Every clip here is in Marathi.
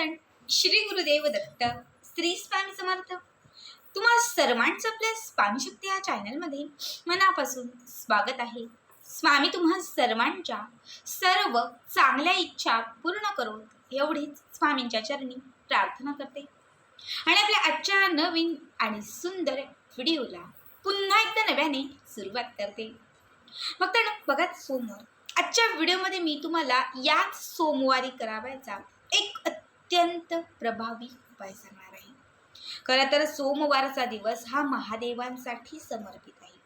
कीर्तन श्री गुरुदेव दत्त स्त्री स्वामी समर्थ. तुम्हा सर्वांचं आपल्या स्वामी शक्ती या चॅनलमध्ये मनापासून स्वागत आहे. स्वामी तुम्हा सर्वांच्या सर्व चांगल्या इच्छा पूर्ण करून एवढीच स्वामींच्या चरणी प्रार्थना करते. आणि आपल्या आजच्या नवीन आणि सुंदर व्हिडिओला पुन्हा एकदा नव्याने सुरुवात करते. मग तर बघा सोमवार आजच्या व्हिडिओमध्ये मी तुम्हाला याच सोमवारी करावायचा अत्यंत प्रभावी उपाय सांगणार आहे खरं तर सोमवारचा दिवस हा महादेवांसाठी समर्पित आहे.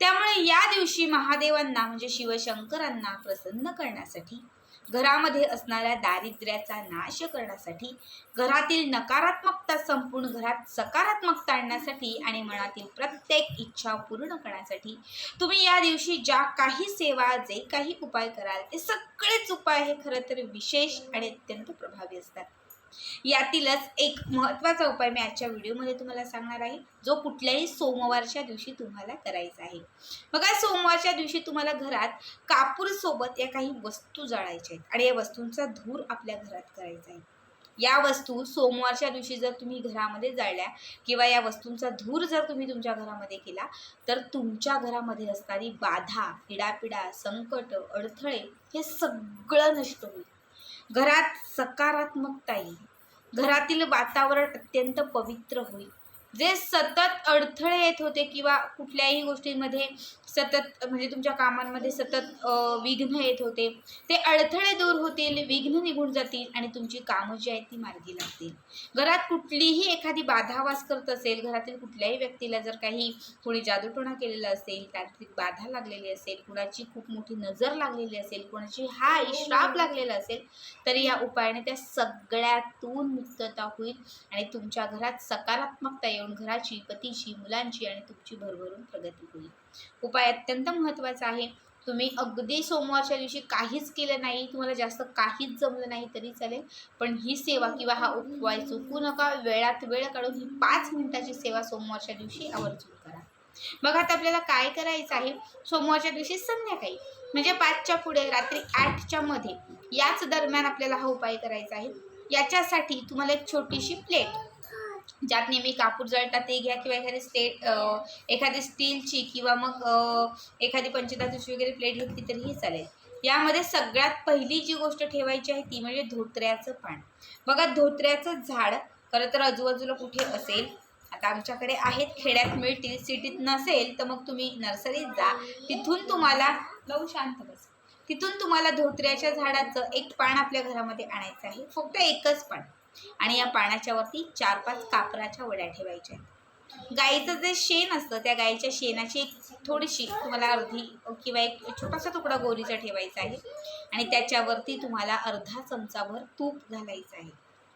त्यामुळे या दिवशी महादेवांना म्हणजे शिवशंकरांना प्रसन्न करण्यासाठी घरामध्ये असणाऱ्या दारिद्र्याचा नाश करण्यासाठी घरातील नकारात्मकता संपूर्ण घरात सकारात्मकता आणण्यासाठी आणि मनातील प्रत्येक इच्छा पूर्ण करण्यासाठी तुम्ही या दिवशी ज्या काही सेवा जे काही उपाय कराल ते सगळेच उपाय हे खरं तर विशेष आणि अत्यंत प्रभावी असतात. यातीलच एक महत्त्वाचा उपाय मी आजच्या व्हिडिओमध्ये तुम्हाला सांगणार आहे जो कुठल्याही सोमवारच्या दिवशी तुम्हाला करायचा आहे. बघा सोमवारच्या दिवशी तुम्हाला घरात कापूरसोबत या काही वस्तू जाळायच्या आहेत आणि या वस्तूंचा धूर आपल्या घरात करायचा आहे. या वस्तू सोमवारच्या दिवशी जर तुम्ही घरामध्ये जाळल्या किंवा या वस्तूंचा धूर जर तुम्ही तुमच्या घरामध्ये केला तर तुमच्या घरामध्ये असणारी बाधा पिडापिडा संकट अडथळे हे सगळं नष्ट होईल. घरात सकारात्मकता येईल घरातील वातावरण अत्यंत पवित्र होईल. जे सतत अडथळे येत होते किंवा कुठल्याही गोष्टींमध्ये सतत म्हणजे तुमच्या कामांमध्ये सतत विघ्न येत होते ते अडथळे दूर होतील विघ्न निघून जातील आणि तुमची कामं जी आहेत ती मार्गी लागतील. घरात कुठलीही एखादी बाधा वास करत असेल घरातील कुठल्याही व्यक्तीला जर काही कोणी जादूटोणा केलेला असेल तांत्रिक बाधा लागलेली असेल कुणाची खूप मोठी नजर लागलेली असेल कोणाची हा श्राप लागलेला असेल तरी या उपायाने त्या सगळ्यातून मुक्तता होईल आणि तुमच्या घरात सकारात्मकता येऊन घराची पतीची मुलांची आणि तुमची भरभरून प्रगती होईल. उपाय अत्यंत महत्त्वाचा आहे. तुम्ही अगदी सोमवारच्या दिवशी काहीच केलं नाही तुम्हाला जास्त काहीच जमलं नाही तरी चालेल. पण ही सेवा किंवा हा उपवाय चुकू नका. वेळात वेळ काढून ही पाच मिनिटाची सेवा सोमवारच्या दिवशी आवर्जून करा. बघा आता आपल्याला काय करायचं आहे? सोमवारच्या दिवशी संध्याकाळी म्हणजे पाचच्या पुढे रात्री आठच्या मध्ये याच दरम्यान आपल्याला हा उपाय करायचा आहे. याच्यासाठी तुम्हाला एक छोटीशी प्लेट ज्यात नेहमी कापूर जळतात ते घ्या किंवा एखादी स्टेट एखादी स्टीलची किंवा मग एखादी पंचधातूची वगैरे प्लेट घेतली तरीही चालेल. यामध्ये सगळ्यात पहिली जी गोष्ट ठेवायची आहे ती म्हणजे धोत्र्याचं पान. बघा धोत्र्याचं झाड खरं तर आजूबाजूला कुठे असेल आता आमच्याकडे आहेत खेड्यात मिळतील सिटीत नसेल तर मग तुम्ही नर्सरीत जा. तिथून तुम्हाला लवू शांत बस. तिथून तुम्हाला धोत्र्याच्या झाडाचं एक पान आपल्या घरामध्ये आणायचं आहे. फक्त एकच पान. आणि या पाण्याच्या वरती चार पाच कापराच्या वड्या ठेवायच्या आहेत. गाईचं जे शेण असतं त्या गाईच्या शेणाची एक थोडीशी तुम्हाला अर्धी किंवा एक छोटासा तुकडा गोरीचा ठेवायचा आहे. आणि त्याच्यावरती तुम्हाला अर्धा चमचाभर तूप घालायचं आहे.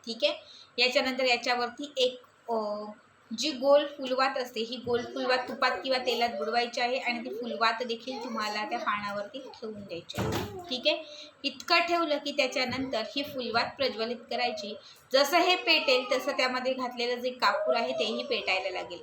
ठीक आहे? याच्यानंतर याच्यावरती एक जी गोल फुलवात असते ही गोल फुलवात तुपात किंवा तेलात बुडवायची आहे आणि ती फुलवात देखील तुम्हाला त्या पानावरती ठेवून द्यायची आहे. ठीक आहे? इतकं ठेवलं की त्याच्यानंतर ही फुलवात प्रज्वलित करायची. जसं हे पेटेल तसं त्यामध्ये घातलेलं जे कापूर आहे तेही पेटायला लागेल.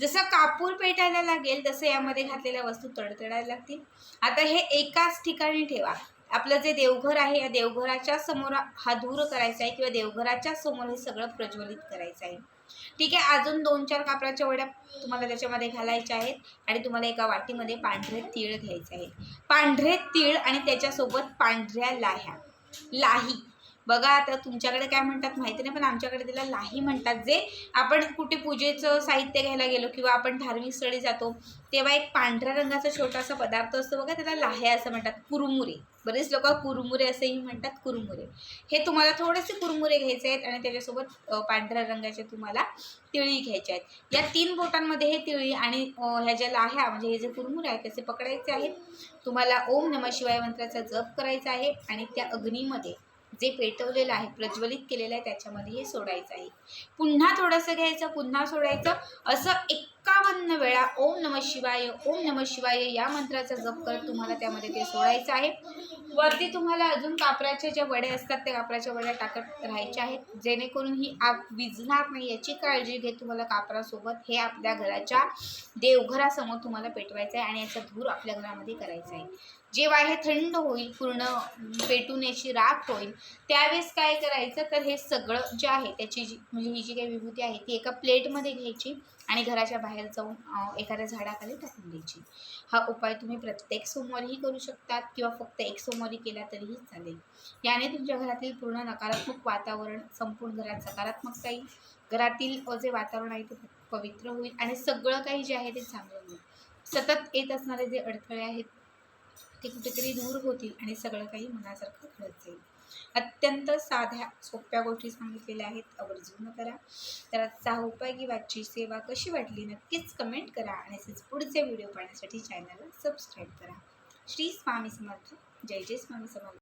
जसं कापूर पेटायला लागेल तसं यामध्ये घातलेल्या वस्तू तडतडायला लागतील. आता हे एकाच ठिकाणी ठेवा. आपलं जे देवघर आहे या देवघराच्या समोर हा धूर करायचा आहे किंवा देवघराच्या समोर हे सगळं प्रज्वलित करायचं आहे. ठीक आहे अजून दोन चार कापराच्या वड्या तुम्हाला त्याच्यामध्ये घालायच्या आहेत आणि तुम्हाला एका वाटीमध्ये पांढरे तीळ घ्यायचे आहेत. पांढरे तीळ आणि त्याच्यासोबत पांढऱ्या लाह्या. लाही. बघा आता तुमच्याकडे काय म्हणतात माहिती नाही पण आमच्याकडे त्याला लाही म्हणतात. जे आपण कुठे पूजेचं साहित्य घ्यायला गेलो किंवा आपण धार्मिक स्थळी जातो तेव्हा एक पांढऱ्या रंगाचा छोटासा पदार्थ असतो बघा त्याला लाह्या असं म्हणतात कुरमुरे. बरेच लोक कुरमुरे असेही म्हणतात कुरमुरे. हे तुम्हाला थोडेसे कुरमुरे घ्यायचे आहेत आणि त्याच्यासोबत पांढऱ्या रंगाचे तुम्हाला तिळी घ्यायचे आहेत. या तीन बोटांमध्ये हे तिळी आणि ह्या ज्या लाह्या म्हणजे हे जे कुरमुरे आहेत त्याचे पकडायचे आहेत. तुम्हाला ओम नम शिवाय मंत्राचा जप करायचा आहे आणि त्या अग्नीमध्ये जे पेटवलेलं आहे प्रज्वलित केलेलं आहे त्याच्यामध्ये हे सोडायचं आहे. पुन्हा थोडंसं घ्यायचं पुन्हा सोडायचं असं एक एक्कावन्न वेळा ओम नम शिवाय ओम नम शिवाय या मंत्राचा जप करत तुम्हाला त्यामध्ये ते सोडायचं आहे. वरती तुम्हाला अजून कापराच्या ज्या वड्या असतात त्या कापराच्या वड्या टाकत राहायच्या आहेत. जेणेकरून ही आग विझणार नाही याची काळजी घेत तुम्हाला कापरासोबत हे आपल्या घराच्या देवघरासमोर तुम्हाला पेटवायचं आहे आणि याचा धूर आपल्या घरामध्ये करायचा आहे. जेव्हा हे थंड होईल पूर्ण पेटून याची राख होईल त्यावेळेस काय करायचं? तर हे सगळं जे आहे त्याची जी म्हणजे ही जी काही विभूती आहे ती एका प्लेटमध्ये घ्यायची. आणि घराच्या बाहेर जाऊन एखाद्या झाडाखाली टाकून द्यायची. हा उपाय तुम्ही प्रत्येक सोमवारीही करू शकतात किंवा फक्त एक सोमवारी केला तरीही चालेल. याने तुमच्या घरातील पूर्ण नकारात्मक वातावरण संपूर्ण घरात सकारात्मकता येईल घरातील जे वातावरण आहे ते पवित्र होईल आणि सगळं काही जे आहे ते चांगलं होईल. सतत येत असणारे जे अडथळे आहेत ते कुठेतरी दूर होतील आणि सगळं काही मनासारखं घडत जाईल. अत्यंत साध्या सोप्या गोष्टी सांगितलेल्या आहेत. आवर्जून करा. तर आजचा उपयोगी उपाय सेवा कशी वाटली नक्कीच कमेंट करा आणि असेच पुढचे व्हिडिओ पाहण्यासाठी चॅनलला सबस्क्राईब करा. श्री स्वामी समर्थ. जय जय स्वामी समर्थ.